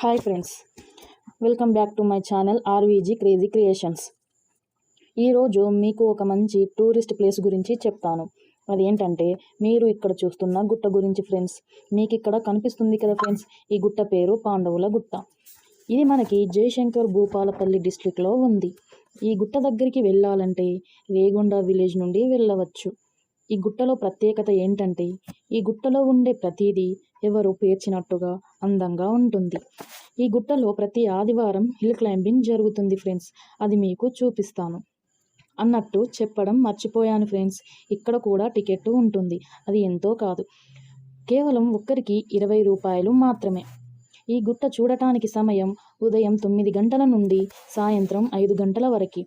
Hi friends welcome back to my channel RVG crazy creations. ఈరోజు మీకు ఒక మంచి టూరిస్ట్ ప్లేస్ గురించి చెప్తాను. అదేంటంటే మీరు ఇక్కడ చూస్తున్న గుట్ట గురించి ఫ్రెండ్స్. మీకు ఇక్కడ కనిపిస్తుంది కదా ఫ్రెండ్స్ ఈ గుట్ట పేరు పాండవుల గుట్ట. ఇది మనకి జయశంకర్ భూపాలపల్లి డిస్ట్రిక్ట్లో ఉంది. ఈ గుట్ట దగ్గరికి వెళ్ళాలంటే రేగొండ విలేజ్ నుండి వెళ్ళవచ్చు. ఈ గుట్టలో ప్రత్యేకత ఏంటంటే ఈ గుట్టలో ఉండే ప్రతిదీ ఎవరు పేర్చినట్టుగా అందంగా ఉంటుంది. ఈ గుట్టలో ప్రతి ఆదివారం హిల్ క్లైంబింగ్ జరుగుతుంది ఫ్రెండ్స్. అది మీకు చూపిస్తాను. అన్నట్టు చెప్పడం మర్చిపోయాను ఫ్రెండ్స్. ఇక్కడ కూడా టికెట్ ఉంటుంది. అది ఎంతో కాదు. కేవలం ఒక్కరికి ఇరవై రూపాయలు మాత్రమే. ఈ గుట్ట చూడటానికి సమయం ఉదయం తొమ్మిది గంటల నుండి సాయంత్రం ఐదు గంటల వరకు.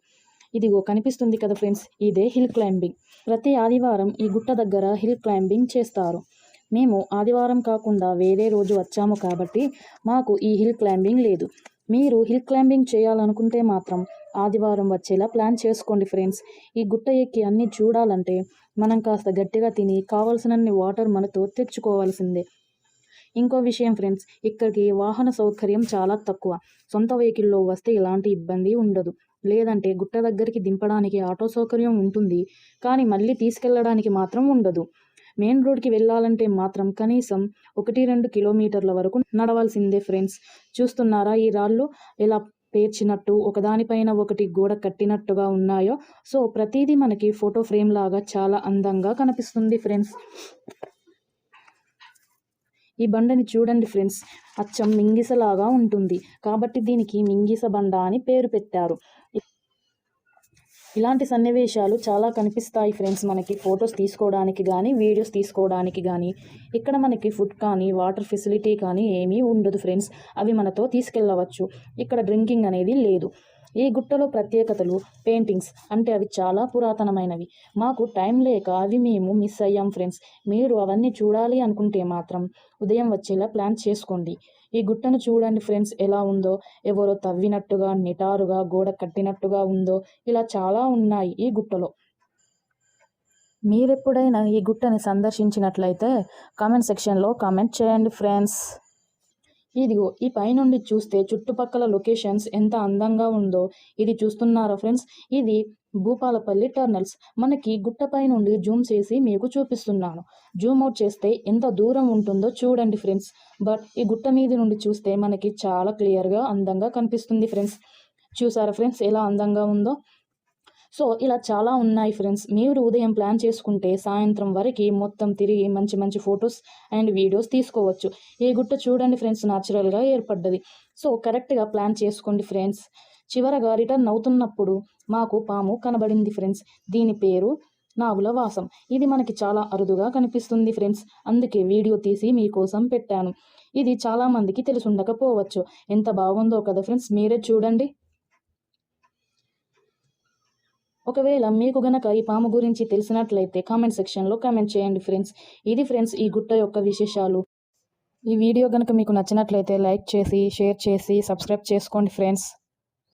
ఇదిగో కనిపిస్తుంది కదా ఫ్రెండ్స్ ఇదే హిల్ క్లైంబింగ్. ప్రతి ఆదివారం ఈ గుట్ట దగ్గర హిల్ క్లైంబింగ్ చేస్తారు. మేము ఆదివారం కాకుండా వేరే రోజు వచ్చాము కాబట్టి మాకు ఈ హిల్ క్లైంబింగ్ లేదు. మీరు హిల్ క్లైంబింగ్ చేయాలనుకుంటే మాత్రం ఆదివారం వచ్చేలా ప్లాన్ చేసుకోండి ఫ్రెండ్స్. ఈ గుట్ట ఎక్కి అన్నీ చూడాలంటే మనం కాస్త గట్టిగా తిని కావలసినన్ని వాటర్ మనతో తెచ్చుకోవాల్సిందే. ఇంకో విషయం ఫ్రెండ్స్ ఇక్కడికి వాహన సౌకర్యం చాలా తక్కువ. సొంత వెహికల్లో వస్తే ఎలాంటి ఇబ్బంది ఉండదు. లేదంటే గుట్ట దగ్గరికి దింపడానికి ఆటో సౌకర్యం ఉంటుంది. కానీ మళ్ళీ తీసుకెళ్ళడానికి మాత్రం ఉండదు. మెయిన్ రోడ్కి వెళ్ళాలంటే మాత్రం కనీసం ఒకటి రెండు కిలోమీటర్ల వరకు నడవాల్సిందే ఫ్రెండ్స్ చూస్తున్నారా ఈ రాళ్ళు? ఎలా పేర్చినట్టు ఒకదానిపైన ఒకటి గోడ కట్టినట్టుగా ఉన్నాయో. సో ప్రతిదీ మనకి ఫోటో ఫ్రేమ్ లాగా చాలా అందంగా కనిపిస్తుంది ఫ్రెండ్స్ ఈ బండని చూడండి ఫ్రెండ్స్. అచ్చం మింగిసలాగా ఉంటుంది. కాబట్టి దీనికి మింగిస బండ అని పేరు పెట్టారు. ఇలాంటి సన్నివేశాలు చాలా కనిపిస్తాయి ఫ్రెండ్స్ మనకి. ఫొటోస్ తీసుకోవడానికి కానీ వీడియోస్ తీసుకోవడానికి కానీ ఇక్కడ మనకి ఫుడ్ కానీ వాటర్ ఫెసిలిటీ కానీ ఏమీ ఉండదు ఫ్రెండ్స్. అవి మనతో తీసుకెళ్ళవచ్చు. ఇక్కడ డ్రింకింగ్ అనేది లేదు. ఈ గుట్టలో ప్రత్యేకతలు పెయింటింగ్స్ అంటే అవి చాలా పురాతనమైనవి. మాకు టైం లేక అవి మేము మిస్ అయ్యాం ఫ్రెండ్స్. మీరు అవన్నీ చూడాలి అనుకుంటే మాత్రం ఉదయం వచ్చేలా ప్లాన్ చేసుకోండి. ఈ గుట్టను చూడండి ఫ్రెండ్స్ ఎలా ఉందో. ఎవరో తవ్వినట్టుగా నిటారుగా గోడ కట్టినట్టుగా ఉందో. ఇలా చాలా ఉన్నాయి ఈ గుట్టలో. మీరెప్పుడైనా ఈ గుట్టని సందర్శించినట్లయితే కామెంట్ సెక్షన్లో కామెంట్ చేయండి ఫ్రెండ్స్. ఇదిగో ఈ పైనుండి చూస్తే చుట్టుపక్కల లొకేషన్స్ ఎంత అందంగా ఉందో. ఇది చూస్తున్నారా ఫ్రెండ్స్? ఇది భూపాలపల్లి టర్నల్స్. మనకి గుట్టపై నుండి జూమ్ చేసి మీకు చూపిస్తున్నాను. జూమ్ అవుట్ చేస్తే ఎంత దూరం ఉంటుందో చూడండి ఫ్రెండ్స్. బట్ ఈ గుట్ట మీద నుండి చూస్తే మనకి చాలా క్లియర్గా అందంగా కనిపిస్తుంది ఫ్రెండ్స్. చూసారా ఫ్రెండ్స్ ఎలా అందంగా ఉందో? సో ఇలా చాలా ఉన్నాయి ఫ్రెండ్స్. మీరు ఉదయం ప్లాన్ చేసుకుంటే సాయంత్రం వరకు మొత్తం తిరిగి మంచి మంచి ఫొటోస్ అండ్ వీడియోస్ తీసుకోవచ్చు. ఈ గుట్ట చూడండి ఫ్రెండ్స్ న్యాచురల్గా ఏర్పడ్డది. సో కరెక్ట్గా ప్లాన్ చేసుకోండి ఫ్రెండ్స్. చివరగా రిటర్న్ అవుతున్నప్పుడు మాకు పాము కనబడింది ఫ్రెండ్స్. దీని పేరు నాగుల వాసం. ఇది మనకి చాలా అరుదుగా కనిపిస్తుంది ఫ్రెండ్స్. అందుకే వీడియో తీసి మీకోసం పెట్టాను. ఇది చాలామందికి తెలిసుండకపోవచ్చు ఎంత బాగుందో కదా ఫ్రెండ్స్. మీరే చూడండి. ఒకవేళ మీకు గనక ఈ పాము గురించి తెలిసినట్లయితే కామెంట్ సెక్షన్లో కామెంట్ చేయండి ఫ్రెండ్స్ ఇది ఫ్రెండ్స్ ఈ గుట్ట యొక్క విశేషాలు. ఈ వీడియో కనుక మీకు నచ్చినట్లయితే లైక్ చేసి షేర్ చేసి సబ్స్క్రైబ్ చేసుకోండి ఫ్రెండ్స్